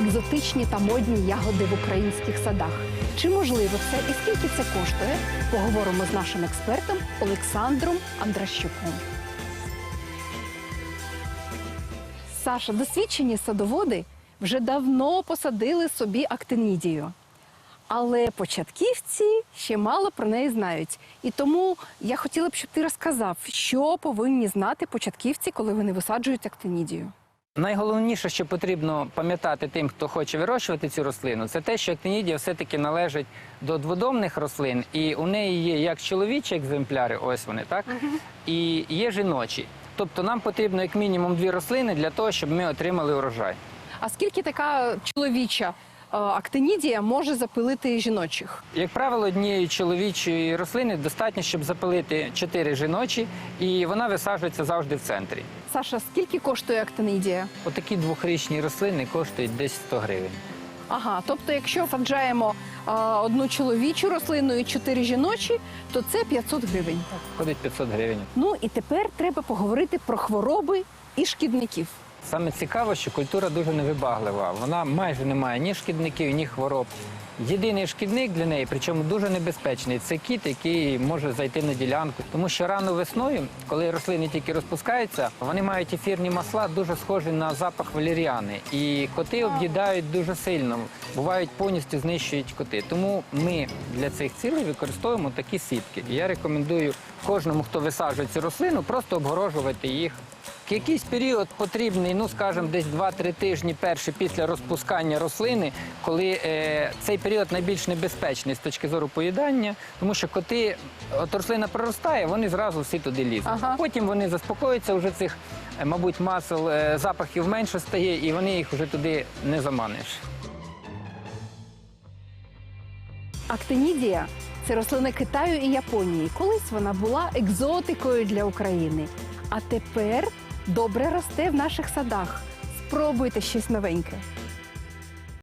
екзотичні та модні ягоди в українських садах. Чи можливо це і скільки це коштує? Поговоримо з нашим експертом Олександром Андращуком. Саша, досвідчені садоводи вже давно посадили собі актинідію. Але початківці ще мало про неї знають. І тому я хотіла б, щоб ти розказав, що повинні знати початківці, коли вони висаджують актинідію. Найголовніше, що потрібно пам'ятати тим, хто хоче вирощувати цю рослину, це те, що актинідія все-таки належить до дводомних рослин, і у неї є як чоловічі екземпляри, ось вони, так, і є жіночі. Тобто нам потрібно як мінімум дві рослини для того, щоб ми отримали урожай. А скільки така чоловіча актинідія може запилити жіночих? Як правило, однієї чоловічої рослини достатньо, щоб запилити чотири жіночі, і вона висаджується завжди в центрі. Саша, скільки коштує актинідія? Отакі двохрічні рослини коштують десь 100 гривень. Ага, тобто, якщо саджаємо е, одну чоловічу рослину і чотири жіночі, то це 500 гривень. Ходить 500 гривень. Ну і тепер треба поговорити про хвороби і шкідників. Саме цікаво, що культура дуже невибаглива. Вона майже не має ні шкідників, ні хвороб. Єдиний шкідник для неї, причому дуже небезпечний, це кіт, який може зайти на ділянку. Тому що рано весною, коли рослини тільки розпускаються, вони мають ефірні масла, дуже схожі на запах валеріани. І коти об'їдають дуже сильно, бувають повністю знищують коти. Тому ми для цих цілей використовуємо такі сітки. Я рекомендую кожному, хто висаджує цю рослину, просто обгорожувати їх Якийсь період потрібний, ну скажімо, десь 2-3 тижні перші після розпускання рослини, коли е, цей період найбільш небезпечний з точки зору поїдання, тому що коти, от рослина проростає, вони зразу всі туди лізуть. Ага. Потім вони заспокоюються, вже цих, е, мабуть, масел, е, запахів менше стає, і вони їх вже туди не заманиш. Актинідія це рослина Китаю і Японії. Колись вона була екзотикою для України. А тепер добре росте в наших садах. Спробуйте щось новеньке.